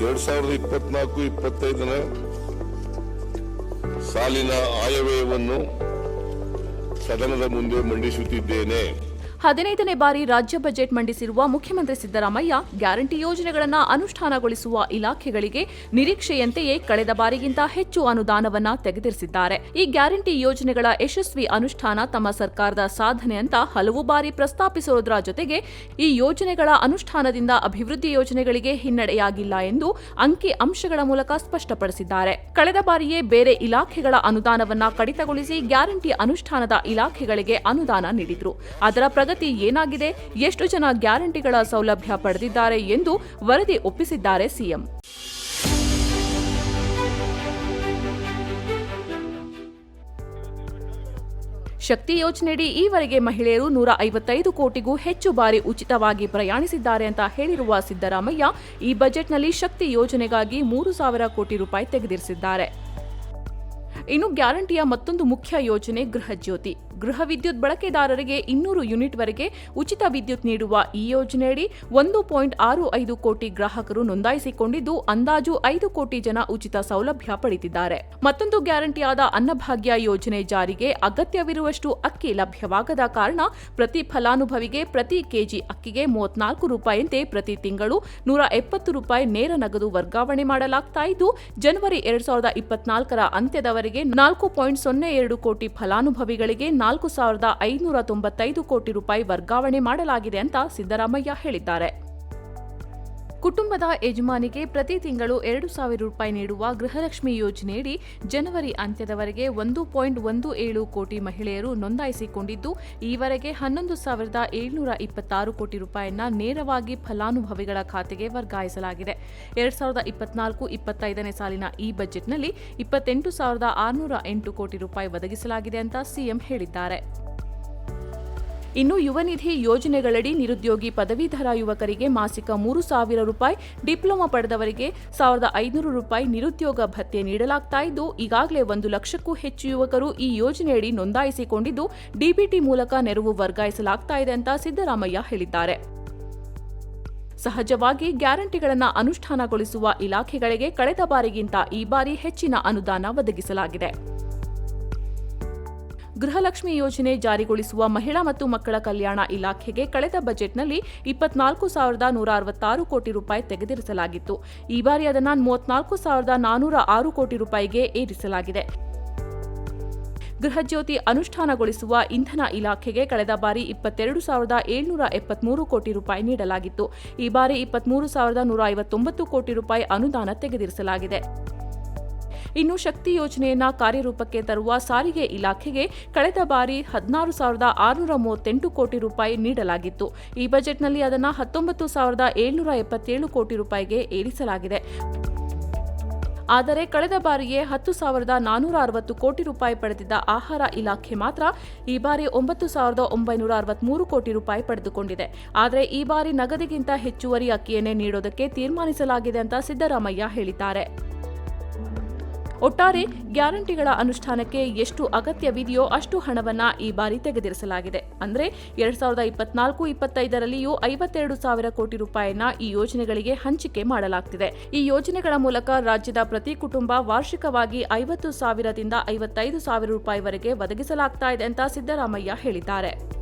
ಎರಡ್ ಸಾವಿರದ ಇಪ್ಪತ್ನಾಲ್ಕು ಇಪ್ಪತ್ತೈದನೇ ಸಾಲಿನ ಆಯವ್ಯಯವನ್ನು ಸದನದ ಮುಂದೆ ಮಂಡಿಸುತ್ತಿದ್ದೇನೆ. ಹದಿನೈದನೇ ಬಾರಿ ರಾಜ್ಯ ಬಜೆಟ್ ಮಂಡಿಸಿರುವ ಮುಖ್ಯಮಂತ್ರಿ ಸಿದ್ದರಾಮಯ್ಯ ಗ್ಯಾರಂಟಿ ಯೋಜನೆಗಳನ್ನು ಅನುಷ್ಠಾನಗೊಳಿಸುವ ಇಲಾಖೆಗಳಿಗೆ ನಿರೀಕ್ಷೆಯಂತೆಯೇ ಕಳೆದ ಬಾರಿಗಿಂತ ಹೆಚ್ಚು ಅನುದಾನವನ್ನ ತೆಗೆದಿರಿಸಿದ್ದಾರೆ. ಈ ಗ್ಯಾರಂಟಿ ಯೋಜನೆಗಳ ಯಶಸ್ವಿ ಅನುಷ್ಠಾನ ತಮ್ಮ ಸರ್ಕಾರದ ಸಾಧನೆ ಅಂತ ಹಲವು ಬಾರಿ ಪ್ರಸ್ತಾಪಿಸುವುದರ ಜೊತೆಗೆ ಈ ಯೋಜನೆಗಳ ಅನುಷ್ಠಾನದಿಂದ ಅಭಿವೃದ್ಧಿ ಯೋಜನೆಗಳಿಗೆ ಹಿನ್ನಡೆಯಾಗಿಲ್ಲ ಎಂದು ಅಂಕಿ ಅಂಶಗಳ ಮೂಲಕ ಸ್ಪಷ್ಟಪಡಿಸಿದ್ದಾರೆ. ಕಳೆದ ಬಾರಿಯೇ ಬೇರೆ ಇಲಾಖೆಗಳ ಅನುದಾನವನ್ನ ಕಡಿತಗೊಳಿಸಿ ಗ್ಯಾರಂಟಿ ಅನುಷ್ಠಾನದ ಇಲಾಖೆಗಳಿಗೆ ಅನುದಾನ ನೀಡಿದ್ರು. ಅದರ ಪ್ರಗತಿ ಏನಾಗಿದೆ, ಎಷ್ಟು ಜನ ಗ್ಯಾರಂಟಿಗಳ ಸೌಲಭ್ಯ ಪಡೆದಿದ್ದಾರೆ ಎಂದು ವರದಿ ಒಪ್ಪಿಸಿದ್ದಾರೆ ಸಿಎಂ. ಶಕ್ತಿ ಯೋಜನೆಯಡಿ ಈವರೆಗೆ ಮಹಿಳೆಯರು ನೂರ ಐವತ್ತೈದು ಕೋಟಿಗೂ ಹೆಚ್ಚು ಬಾರಿ ಉಚಿತವಾಗಿ ಪ್ರಯಾಣಿಸಿದ್ದಾರೆ ಅಂತ ಹೇಳಿರುವ ಸಿದ್ದರಾಮಯ್ಯ, ಈ ಬಜೆಟ್ನಲ್ಲಿ ಶಕ್ತಿ ಯೋಜನೆಗಾಗಿ ಮೂರು ಸಾವಿರ ಕೋಟಿ ರೂಪಾಯಿ ತೆಗೆದಿರಿಸಿದ್ದಾರೆ. ಇನ್ನು ಗ್ಯಾರಂಟಿಯ ಮತ್ತೊಂದು ಮುಖ್ಯ ಯೋಜನೆ ಗೃಹ ಜ್ಯೋತಿ. ಗೃಹ ವಿದ್ಯುತ್ ಬಳಕೆದಾರರಿಗೆ ಇನ್ನೂರು ಯೂನಿಟ್ವರೆಗೆ ಉಚಿತ ವಿದ್ಯುತ್ ನೀಡುವ ಈ ಯೋಜನೆಯಡಿ ಒಂದು ಪಾಯಿಂಟ್ ಆರು ಐದು ಕೋಟಿ ಗ್ರಾಹಕರು ನೋಂದಾಯಿಸಿಕೊಂಡಿದ್ದು, ಅಂದಾಜು ಐದು ಕೋಟಿ ಜನ ಉಚಿತ ಸೌಲಭ್ಯ ಪಡೆದಿದ್ದಾರೆ. ಮತ್ತೊಂದು ಗ್ಯಾರಂಟಿಯಾದ ಅನ್ನಭಾಗ್ಯ ಯೋಜನೆ ಜಾರಿಗೆ ಅಗತ್ಯವಿರುವಷ್ಟು ಅಕ್ಕಿ ಲಭ್ಯವಾಗದ ಕಾರಣ ಪ್ರತಿ ಫಲಾನುಭವಿಗೆ ಪ್ರತಿ ಕೆಜಿ ಅಕ್ಕಿಗೆ ಮೂವತ್ನಾಲ್ಕು ರೂಪಾಯಿಯಂತೆ ಪ್ರತಿ ತಿಂಗಳು ನೂರ ಎಪ್ಪತ್ತು ರೂಪಾಯಿ ನೇರ ನಗದು ವರ್ಗಾವಣೆ ಮಾಡಲಾಗ್ತಾ ಇದ್ದು, ಜನವರಿ ಎರಡ್ ಸಾವಿರದ ಇಪ್ಪತ್ನಾಲ್ಕರ ಅಂತ್ಯದವರೆಗೆ ನಾಲ್ಕು ಪಾಯಿಂಟ್ ಸೊನ್ನೆ ಎರಡು ಕೋಟಿ ಫಲಾನುಭವಿಗಳಿಗೆ ನಾಲ್ಕು ಸಾವಿರದ ಐನೂರ ತೊಂಬತ್ತೈದು ಕೋಟಿ ರೂಪಾಯಿ ವರ್ಗಾವಣೆ ಮಾಡಲಾಗಿದೆ ಅಂತ ಸಿದ್ದರಾಮಯ್ಯ ಹೇಳಿದ್ದಾರೆ. ಕುಟುಂಬದ ಯಜಮಾನಿಗೆ ಪ್ರತಿ ತಿಂಗಳು ಎರಡು ಸಾವಿರ ರೂಪಾಯಿ ನೀಡುವ ಗೃಹಲಕ್ಷ್ಮಿ ಯೋಜನೆಯಡಿ ಜನವರಿ ಅಂತ್ಯದವರೆಗೆ ಒಂದು ಪಾಯಿಂಟ್ ಒಂದು ಏಳು ಕೋಟಿ ಮಹಿಳೆಯರು ನೋಂದಾಯಿಸಿಕೊಂಡಿದ್ದು, ಈವರೆಗೆ ಹನ್ನೊಂದು ಸಾವಿರದ ಏಳ್ನೂರ ಇಪ್ಪತ್ತಾರು ಕೋಟಿ ರೂಪಾಯಿಯನ್ನ ನೇರವಾಗಿ ಫಲಾನುಭವಿಗಳ ಖಾತೆಗೆ ವರ್ಗಾಯಿಸಲಾಗಿದೆ. ಎರಡ್ ಸಾವಿರದ ಇಪ್ಪತ್ನಾಲ್ಕು ಇಪ್ಪತ್ತೈದನೇ ಸಾಲಿನ ಈ ಬಜೆಟ್ನಲ್ಲಿ ಇಪ್ಪತ್ತೆಂಟು ಸಾವಿರದ ಆರುನೂರ ಎಂಟು ಕೋಟಿ ರೂಪಾಯಿ ಒದಗಿಸಲಾಗಿದೆ ಅಂತ ಸಿಎಂ ಹೇಳಿದ್ದಾರೆ. ಇನ್ನು ಯುವನಿಧಿ ಯೋಜನೆಗಳಡಿ ನಿರುದ್ಯೋಗಿ ಪದವೀಧರ ಯುವಕರಿಗೆ ಮಾಸಿಕ ಮೂರು ಸಾವಿರ ರೂಪಾಯಿ, ಡಿಪ್ಲೊಮಾ ಪಡೆದವರಿಗೆ ಸಾವಿರದ ಐನೂರು ರೂಪಾಯಿ ನಿರುದ್ಯೋಗ ಭತ್ಯೆ ನೀಡಲಾಗ್ತಾ ಇದ್ದು, ಈಗಾಗಲೇ ಒಂದು ಲಕ್ಷಕ್ಕೂ ಹೆಚ್ಚು ಯುವಕರು ಈ ಯೋಜನೆಯಡಿ ನೋಂದಾಯಿಸಿಕೊಂಡಿದ್ದು ಡಿಬಿಟಿ ಮೂಲಕ ನೆರವು ವರ್ಗಾಯಿಸಲಾಗ್ತಾ ಇದೆ ಅಂತ ಸಿದ್ದರಾಮಯ್ಯ ಹೇಳಿದ್ದಾರೆ. ಸಹಜವಾಗಿ ಗ್ಯಾರಂಟಿಗಳನ್ನು ಅನುಷ್ಠಾನಗೊಳಿಸುವ ಇಲಾಖೆಗಳಿಗೆ ಕಳೆದ ಬಾರಿಗಿಂತ ಈ ಬಾರಿ ಹೆಚ್ಚಿನ ಅನುದಾನ ಒದಗಿಸಲಾಗಿದೆ. ಗೃಹಲಕ್ಷ್ಮಿ ಯೋಜನೆ ಜಾರಿಗೊಳಿಸುವ ಮಹಿಳಾ ಮತ್ತು ಮಕ್ಕಳ ಕಲ್ಯಾಣ ಇಲಾಖೆಗೆ ಕಳೆದ ಬಜೆಟ್ನಲ್ಲಿ ಇಪ್ಪತ್ನಾಲ್ಕು ಸಾವಿರದ ನೂರ ಅರವತ್ತಾರು ಕೋಟಿ ರೂಪಾಯಿ ತೆಗೆದಿರಿಸಲಾಗಿತ್ತು. ಈ ಬಾರಿ ಅದನ್ನು ಮೂವತ್ನಾಲ್ಕು ಸಾವಿರದ ನಾನೂರ ಆರು ಕೋಟಿ ರೂಪಾಯಿಗೆ ಏರಿಸಲಾಗಿದೆ. ಗೃಹಜ್ಯೋತಿ ಅನುಷ್ಠಾನಗೊಳಿಸುವ ಇಂಧನ ಇಲಾಖೆಗೆ ಕಳೆದ ಬಾರಿ ಇಪ್ಪತ್ತೆರಡು ಸಾವಿರದ ಏಳ್ನೂರ ಎಪ್ಪತ್ಮೂರು ಕೋಟಿ ರೂಪಾಯಿ ನೀಡಲಾಗಿತ್ತು. ಈ ಬಾರಿ ಇಪ್ಪತ್ಮೂರು ಸಾವಿರದ ನೂರ ಐವತ್ತೊಂಬತ್ತು ಕೋಟಿ ರೂಪಾಯಿ ಅನುದಾನ ತೆಗೆದಿರಿಸಲಾಗಿದೆ. ಇನ್ನು ಶಕ್ತಿ ಯೋಜನೆಯನ್ನ ಕಾರ್ಯರೂಪಕ್ಕೆ ತರುವ ಸಾರಿಗೆ ಇಲಾಖೆಗೆ ಕಳೆದ ಬಾರಿ ಹದಿನಾರು ಸಾವಿರದ ಆರುನೂರ ಮೂವತ್ತೆಂಟು ಕೋಟಿ ರೂಪಾಯಿ ನೀಡಲಾಗಿತ್ತು. ಈ ಬಜೆಟ್ನಲ್ಲಿ ಅದನ್ನು ಹತ್ತೊಂಬತ್ತು ಸಾವಿರದ ಏಳ್ನೂರ ಎಪ್ಪತ್ತೇಳು ಕೋಟಿ ರೂಪಾಯಿಗೆ ಏರಿಸಲಾಗಿದೆ. ಆದರೆ ಕಳೆದ ಬಾರಿಯೇ ಹತ್ತು ಸಾವಿರದ ನಾನೂರ ಅರವತ್ತು ಕೋಟಿ ರೂಪಾಯಿ ಪಡೆದಿದ್ದ ಆಹಾರ ಇಲಾಖೆ ಮಾತ್ರ ಈ ಬಾರಿ ಒಂಬತ್ತು ಸಾವಿರದ ಒಂಬೈನೂರ ಅರವತ್ಮೂರು ಕೋಟಿ ರೂಪಾಯಿ ಪಡೆದುಕೊಂಡಿದೆ. ಆದರೆ ಈ ಬಾರಿ ನಗದಿಗಿಂತ ಹೆಚ್ಚುವರಿ ಅಕ್ಕಿಯನ್ನೇ ನೀಡೋದಕ್ಕೆ ತೀರ್ಮಾನಿಸಲಾಗಿದೆ ಅಂತ ಸಿದ್ದರಾಮಯ್ಯ ಹೇಳಿದ್ದಾರೆ. ಒಟ್ಟಾರೆ ಗ್ಯಾರಂಟಿಗಳ ಅನುಷ್ಠಾನಕ್ಕೆ ಎಷ್ಟು ಅಗತ್ಯವಿದೆಯೋ ಅಷ್ಟು ಹಣವನ್ನ ಈ ಬಾರಿ ತೆಗೆದಿರಿಸಲಾಗಿದೆ. ಅಂದ್ರೆ ಎರಡ್ ಸಾವಿರದ ಇಪ್ಪತ್ನಾಲ್ಕು, ಇಪ್ಪತ್ತೈದರಲ್ಲಿಯೂ ಐವತ್ತೆರಡು ಸಾವಿರ ಕೋಟಿ ರೂಪಾಯಿನ ಈ ಯೋಜನೆಗಳಿಗೆ ಹಂಚಿಕೆ ಮಾಡಲಾಗ್ತಿದೆ. ಈ ಯೋಜನೆಗಳ ಮೂಲಕ ರಾಜ್ಯದ ಪ್ರತಿ ಕುಟುಂಬ ವಾರ್ಷಿಕವಾಗಿ ಐವತ್ತು ಸಾವಿರದಿಂದ ಐವತ್ತೈದು ಸಾವಿರ ರೂಪಾಯಿವರೆಗೆ ಒದಗಿಸಲಾಗ್ತಾ ಇದೆ ಅಂತ ಸಿದ್ದರಾಮಯ್ಯ ಹೇಳಿದ್ದಾರೆ.